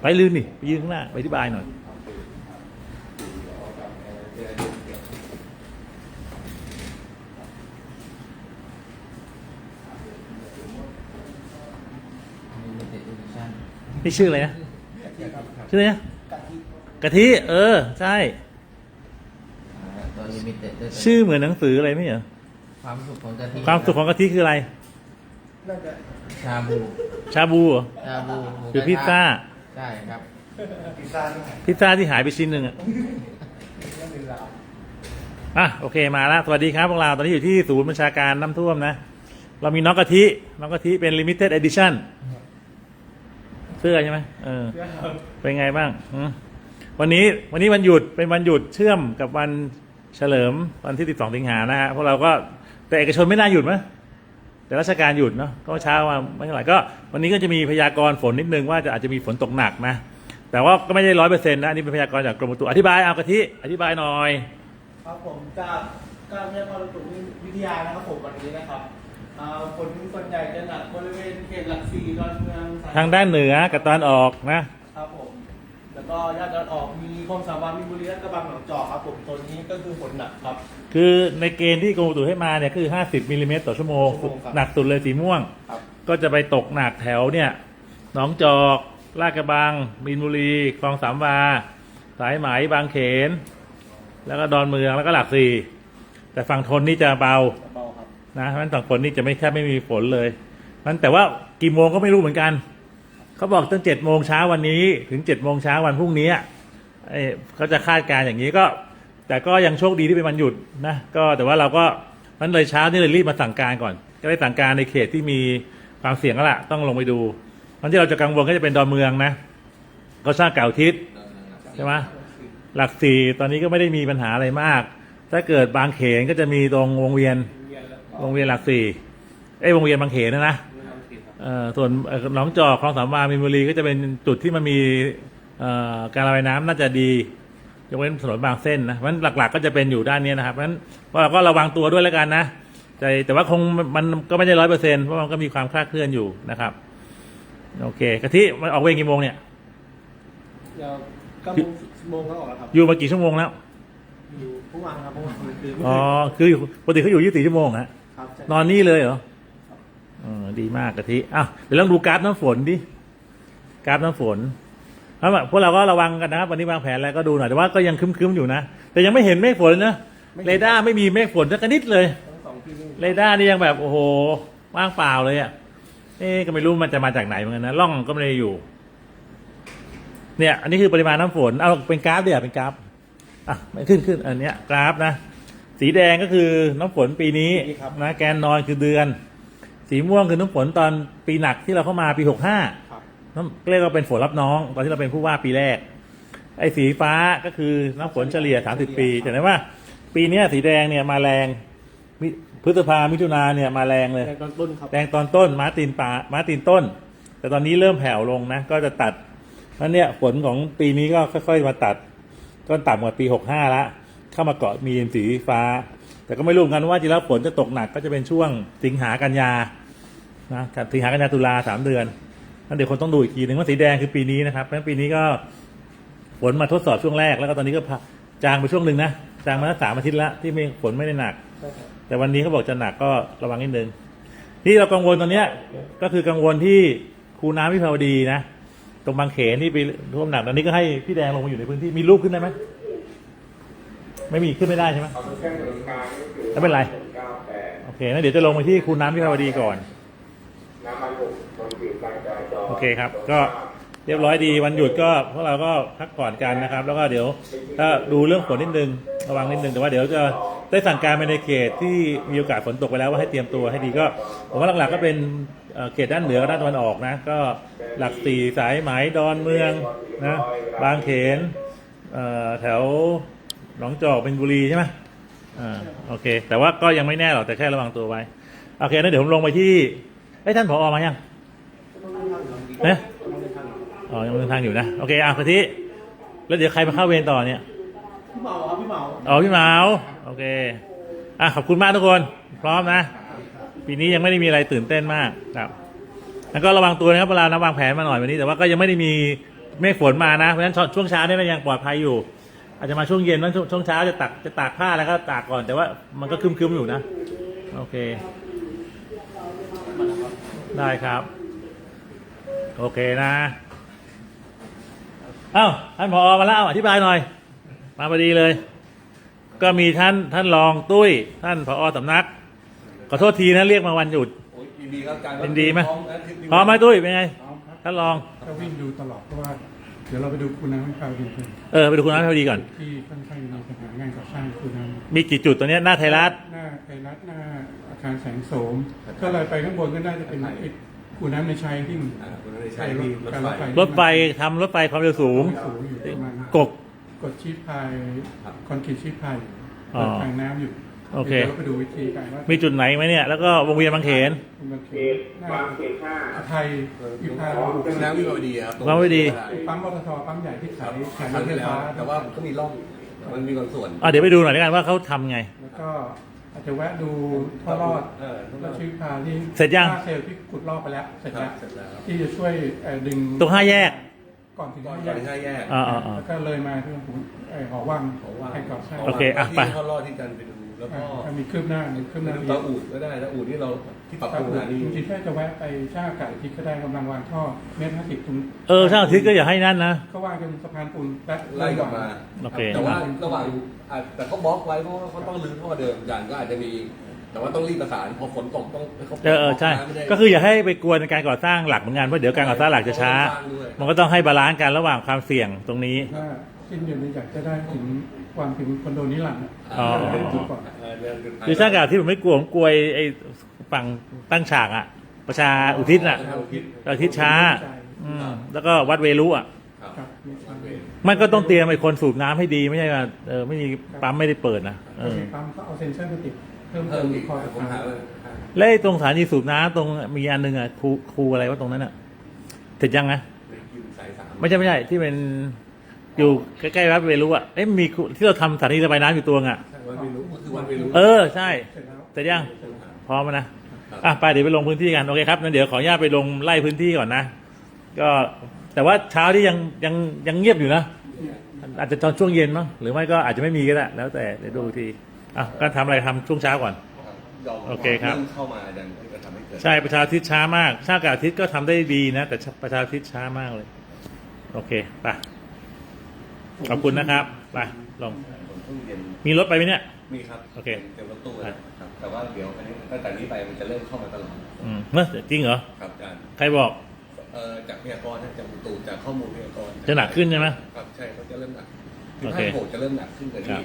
ไปลืมนี่ไปยืนข้างหน้าไปอธิบายหน่อย Limited Edition นี่ชื่ออะไรนะชื่ออะไรนะกะทิเออ ใช่อ่าตัว Limited ด้วยชื่อเหมือนหนังสืออะไรไม่เหรอความสุขของกะทิความสุขของกะทิคืออะไรน่าจะชาบู ชาบูเหรอชาบูหมูคือกระทะพิซซ่าใช่ครับพิซซ่าที่ไหนพิซซ่าที่หายไปชิ้นหนึ่งอะเรื่องลือราวอะโอเคมาแล้วสวัสดีครับพวกเราตอนนี้อยู่ที่ศูนย์บัญชาการน้ำท่วมนะ เรามีน้องกะทิน้องกะทิเป็น limited edition เสื้อใช่ไหมเออเรื่องเป็นไงบ้างหืมวันนี้วันนี้วันหยุดเป็นวันหยุดเชื่อมกับวันเฉลิมวันที่ 12 สิงหานะฮะพวกเราก็แต่เอกชนไม่น่าหยุดมั้ย แต่ราชการหยุดเนาะก็เช้ามาไม่เท่าไหร่ก็ วันนี้ก็จะมีพยากรณ์ฝนนิดนึงว่าจะอาจจะมีฝนตกหนักนะ แต่ว่าก็ไม่ได้ร้อยเปอร์เซ็นต์นะอันนี้เป็นพยากรณ์จากกรมอุตุอธิบายเอากะทิอธิบายหน่อย ครับผมจากการพยากรณ์อุตุวิทยานะครับผมวันนี้นะครับอ่าฝนส่วนใหญ่จะหนักบริเวณเขตหลักสี่ดอนเมืองสย ทางด้านเหนือกับตอนออกนะ ครับผมแล้วก็ย่านตะวันออกมีคลองสามวามีบุรีและกระบังหนองจอกครับผมโซนนี้ก็คือฝนหนักครับ คือในเกณฑ์ที่กรมอุตุให้มาเนี่ยคือ 50มิลลิเมตรต่อชั่วโมง ชั่วโมงครับ หนักสุดเลยสีม่วง ครับ ก็จะไปตกหนักแถวเนี่ยหนองจอก ลาดกระบังมีนบุรีคลองสามวา สายไหมบางเขน แล้วก็ดอนเมืองแล้วก็หลักสี่ แต่ฝั่งทนนี่จะเบา เบาครับ นะเพราะฉะนั้นฝั่งทนนี่จะไม่แทบไม่มีฝนเลย มันแต่ว่ากี่โมงก็ไม่รู้เหมือนกัน เขาบอกตั้งเจ็ดโมงเช้าวันนี้ ถึงเจ็ดโมงเช้าวันพรุ่งนี้เอ้ยเขาจะคาดการณ์อย่างนี้ก็ แต่ก็ยังโชคดีที่เป็นวันหยุดนะก็แต่ว่าเราก็นั้นเลยเช้านี่เลยรีบมาสั่งการก่อน ก็ได้สั่งการในเขตที่มีความเสี่ยงแล้วล่ะต้องลงไปดูมันที่เราจะกังวลก็จะเป็นดอนเมืองนะก็สร้างเก่าทิศใช่ไหมหลักสี่ตอนนี้ก็ไม่ได้มีปัญหาอะไรมาก ถ้าเกิดบางเขนก็จะมีตรงวงเวียนวงเวียนหลักสี่เอ้ยวงเวียนบางเขนนะนะ ส่วนเอ่อหนองจอกคลองสามวามีนบุรีก็จะเป็นจุดที่มันมีเอ่อการระบายน้ำน่าจะดียกเว้นถนนบางเส้นนะเพราะฉะนั้นหลัก ๆ ก็จะเป็นอยู่ด้านนี้นะครับเพราะฉะนั้นเราก็ระวังตัวด้วยแล้วกันนะแต่แต่ว่าคงมันก็ไม่ได้ร้อยเปอร์เซ็นต์เพราะมันก็มีความคลาดเคลื่อนอยู่นะครับ โอเคกะทิมันออกเวรกี่โมงเนี่ยเดี๋ยวเก้าโมงสิบโมงก็ออกแล้วครับอยู่มากี่ชั่วโมงแล้วอยู่เมื่อวานครับเมื่อวานคืออ๋อคืออยู่ปกติเขาอยู่ยี่สิบสี่ชั่วโมงฮะครับใช่นอนนี่เลยเหรอเออ ดีมากกะทิอ้าวเดี๋ยวลองดูกราฟน้ำฝนดิกราฟน้ำฝนเพราะว่าพวกเราก็ระวังกันนะครับวันนี้วางแผนอะไรก็ดูหน่อยแต่ว่าก็ยังครึ้มๆอยู่นะแต่ยังไม่เห็นเมฆฝนนะเรดาร์ไม่มีเมฆฝนสักนิดเลยทั้งสองที่นี่เรดาร์นี่ยังแบบโอ้โหว่างเปล่าเลยอะ่ะเอ๊ะก็ไม่รู้มันจะมาจากไหนเหมือนกันนะล่องก็ไม่ได้อยู่ เนี่ย อันนี้คือปริมาณน้ำฝนเอาเป็นกราฟเดี๋ยวเป็นกราฟอะไม่ขึ้นขึ้นอันเนี้ยกราฟนะสีแดงก็คือน้ำฝนปีนี้นะแกนนอนคือเดือน สีม่วงคือน้ำฝนตอนปีหนักที่เราเข้ามาปีหกห้าครับน้ำเรียกว่าเป็นฝนรับน้อง ตอนที่เราเป็นผู้ว่าปีแรก ไอ้สีฟ้าก็คือน้ำฝนเฉลี่ย30ปีแต่ได้ว่า ปีเนี้ยสีแดงเนี่ยมาแรงมิพฤษภามิถุนาเนี่ยมาแรงเลย แรงตอนต้นครับ แดงตอนต้นมาร์ตินปามาร์ตินต้น แต่ตอนนี้เริ่มแผ่วลงนะ ก็จะตัดเพราะเนี่ยฝนของปีนี้ก็ค่อยๆมาตัด ก็ต่ำกว่าปี 65 ละ เข้ามาเกาะมีสีฟ้า แต่ก็ไม่รู้เหมือนกันว่าจริงแล้วฝนจะตกหนักก็จะเป็นช่วงสิงหากันยา นะสิงหากันยาตุลาสามเดือนนั่นเดี๋ยวคนต้องดูอีกทีหนึ่งว่าสีแดงคือปีนี้นะครับเพราะฉะนั้นปีนี้ก็ฝนมาทดสอบช่วงแรกแล้วก็ตอนนี้ก็พาจางไปช่วงหนึ่งนะจางมาแล้วสามอาทิตย์ละที่ไม่ฝนไม่ได้หนักใช่ครับแต่วันนี้เขาบอกจะหนักก็ระวังนิดนึงที่เรากังวลตอนเนี้ยก็คือกังวลที่คูน้ำวิภาวดีนะตรงบางเขนที่ไปท่วมหนักตอนนี้ก็ให้พี่แดงลงมาอยู่ในพื้นที่มีรูปขึ้นได้ไหมไม่มีขึ้นไม่ได้ใช่ไหมไม่เป็นไร โอเคงั้นเดี๋ยวจะลงไปที่คูน้ำวิภาวดีก่อนโอ เคครับ ก็เรียบร้อยดีวันหยุดก็พวกเราก็พักผ่อนกันนะครับ แล้วก็เดี๋ยวถ้าดูเรื่องฝนนิดนึงระวังนิดนึงแต่ว่าเดี๋ยวจะได้สั่งการไปในเขตที่มีโอกาสฝนตกไปแล้วว่าให้เตรียมตัวให้ดีก็ผมว่าหลักๆก็เป็นเขตด้านเหนือด้านตะวันออกนะ ก็หลักสี่สายไหมดอนเมืองนะบางเขนแถวหนองจอกเป็นบุรีใช่ไหมอ่าโอเค แต่ว่าก็ยังไม่แน่หรอกแต่แค่ระวังตัวไว้โอเคนะเดี๋ยวผมลงไปที่ไอ้ท่านผอมายัง เอ๊ะอ๋อยังเดินทางอยู่นะ โอเคอะกะทิแล้วเดี๋ยวใครมาเข้าเวรต่อเนี่ยพี่เหมาครับพี่เหมาอ๋อพี่เหมาโอเคอะขอบคุณมากทุกคน พร้อมนะ ปีนี้ยังไม่ได้มีอะไรตื่นเต้นมากครับ แล้วก็ระวังตัวนะครับเวลานับวางแผนมาหน่อยวันนี้ แต่ว่าก็ยังไม่ได้มีเมฆฝนมานะเพราะฉะนั้นช่วงเช้าเนี่ยยังปลอดภัยอยู่ อาจจะมาช่วงเย็นนั้นช่วงช่วงเช้าจะตักจะตากผ้าแล้วก็ตากก่อนแต่ว่ามันก็ครึมๆอยู่นะ โอเค ได้ครับ โอเคนะเอ้าท่านผอมาแล้วอธิบายหน่อย มาพอดีเลย ก็มีท่านท่านรองตุ้ย ท่านผอสำนัก ขอโทษทีนะเรียกมาวันหยุด โอ้ยยินดีครับอาจารย์ยินดีไหม พร้อนะทริปนี้พร้อมไหมตุ้ยเป็นไงพร้อมครับท่านรอง ก็วิ่งดูตลอดเพราะว่า เดี๋ยวเราไปดูคูน้ำให้คราวดีขึ้นเออไปดูคุณน้ำพอดีก่อน ที่ค่อนข้างมีปัญหางานก่อสร้างคูน้มีกี่จุดตัวเนี้ยหน้าไทยรัฐำหน้าไทยรัฐหน้าอาคารแสงโสมก็เลยไปข้างบนก็น่าจะเป็นไอ้ คูน้ำในชัยที่อ่าคุณได้ใช้ที่รถการไฟรถไฟทำรถไฟความเร็วสูง สูงอยู่ประมาณกก กดชีพพายครับ คอนกรีตชีพพายอ๋อเปิดทางน้ำอยู่โอเค ดี๋ยวเราไปดูวิธีการว่ามีจุดไหนไหมเนี่ย แล้วก็วงเวียนบางเขน คุณบางเขนหน้าอาไทยวิภาเป็นน้ำวิภาวดีครับวิภาวดี ปั๊มปตทปั๊มใหญ่ที่ขายขายครั้รงถไฟที่แล้ว ฟ้าแต่ว่ามันก็มีร่อง มันมีบางส่วน อะเดี๋ยวไปดูหน่อยแล้วกันว่าเขาทำไง แล้วก็ อาจจะแวะดูท่อรอดเออแล้วชีพพาที่เสร็จยังท่าเซลล์ที่ขุดรอบไปแล้ว เสร็จครัแล้บว เสร็จแล้วครับที่จะช่วยเอ่อดึงตรงห้าแยก ก่อนถึงก่อนห้าก่อนที่แยห้ากแยกอ่าอ่าอ่า แล้วก็เลยมาที่ผมเอ่อหอวังของว่าให้ก่อสร้างโอเคอะไป ที่เขารอดที่จันทร์ไปดู แล้วก็อ่าถ้ามีคืบหน้ามีคืบหน้าตาอูดก็ได้ตาอูดที่เราที่ปรับครัปบรุงงานนี้จริงๆถ้าจะแวะไปช่างอากาศอีกทีก็ได้กำลังวางท่อเมตรห้าสิบตรงเออช่างอาทิตย์ก็อย่าให้นั่นนะก็วางเป็นสะพานปูนและไล่กลับมาโอเคแต่ว่าระหว่างอะแต่เขาบล็อกไว้เพราะว่าเขาต้องรื้อท่อเดิมอาจารย์ก็อาจจะมีแต่ว่าต้องรีบประสานพอฝนตกต้องให้เขาเออเออใช่ไม่ได้ก็คืออย่าให้ไปกวนการก่อสร้างหลักเหมือนกันเพราะเดี๋ยวการก่อสร้างหลักจะช้า มันก็ต้องให้บาลานซ์กันระหว่างความเสี่ยงตรงนี้ว่า สิ้นเดือนนี้อยากจะได้ถึงความถึงคอนโดนิรันดร์อ๋อ ได้จุดก่อนเออเดือนสุดท้ยคือช่างอากาศที่ผมไม่กลัวผมกลัวไอ้ไอ้ฝั่งตั้งฉากอะ ประชาอุทิศอะประชาอุทิศอุทิศช้า อืมแล้วก็วัดเวรุอะ ครับครับมันก็ต้องเตรียมไอ้คนสูบน้ำให้ดีไม่ใช่ว่าเออไม่มีปั๊มไม่ได้เปิดนะเอโออเคปั๊มก็เอาเซ็นเซอร์ไปติดเพิ่มเติเพิ่มมอีกคอยผมหาว่าแล้วไอ้ตรงสถานีสูบน้ำตรงมีอันหนึ่งอะครูครูอะไรว่าตรงนั้นอะเสร็จยังนะในคิวสายสามไม่ใช่ไม่ใช่ที่เป็น อยู่ใกล้ๆวัดเวรุอะเอ้ยมีครูที่เราทำสถานีระบายน้ำอยู่ตัวอะวันไม่รู้ก็คือวันไม่รู้เออใช่เสร็จแล้วเสร็จยังพร้อมแล้วนะอะไปเดี๋ยวไปลงพื้นที่กันโอเคครับงั้นเดี๋ยวขออนุญาตไปลงไล่พื้นที่ก่อนนะก็แต่ว่าเช้าที่ยังยังยังเงียบอยู่นะอาจจะตอนช่วงเย็นมั้งหรือไม่ก็อาจจะไม่มีก็ได้แล้วแต่เดี๋ยวดูอีกทีอะก็ทำอะไรทำช่วงเช้าก่อนยอมโอเคครับเริ่มเข้ามาดันที่จะทำให้เกิดใช่ประชาธิปช้ามากชาติกบอาทิตย์ก็ทำได้ดีนะ แต่ประชาธิปช้ามากเลย โอเคไป ขอบคุณนะครับ ไปลงผมเพิ่งเย็นมีรถไปไหมเนี่ย มีครับโอเคเต็มรถตู้แล้วครับแต่ว่าเดี๋ยวอันนี้ตั้งแต่นี้ไปมันจะเริ่มเข้ามาตลอดอืมเฮ้ยจริงเหรอ ครับอาจารย์ใครบอก เอ่อจากพยากรณ์นะจากอุตุจากข้อมูลพยากรณ์จะหนักขึ้นใช่ไหมครับใช่เขาจะเริ่มหนักโอที่เคภาคหกจะเริ่มหนักขึ้นกว่าครันี้บ